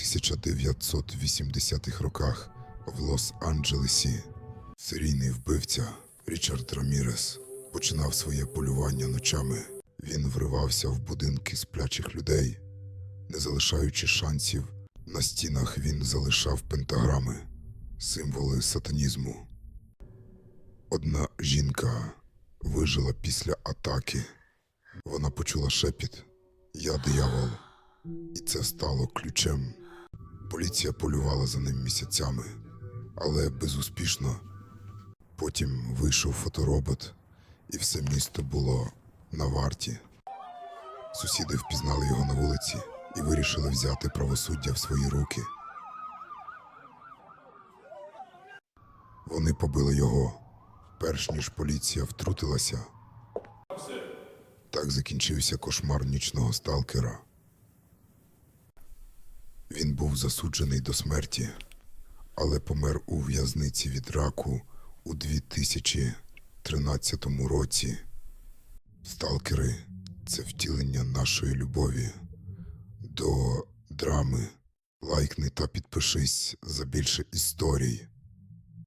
1980-х роках в Лос-Анджелесі серійний вбивця Річард Рамірес починав своє полювання ночами. Він вривався в будинки сплячих людей, не залишаючи шансів. На стінах він залишав пентаграми, символи сатанізму. Одна жінка вижила після атаки. Вона почула шепіт Я диявол. І це стало ключем. Поліція полювала за ним місяцями, але безуспішно. Потім вийшов фоторобот, і все місто було на варті. Сусіди впізнали його на вулиці і вирішили взяти правосуддя в свої руки. Вони побили його, перш ніж поліція втрутилася. Так закінчився кошмар нічного сталкера. Був засуджений до смерті, але помер у в'язниці від раку у 2013 році. Сталкери це втілення нашої любові до драми. Лайкни та підпишись за більше історій.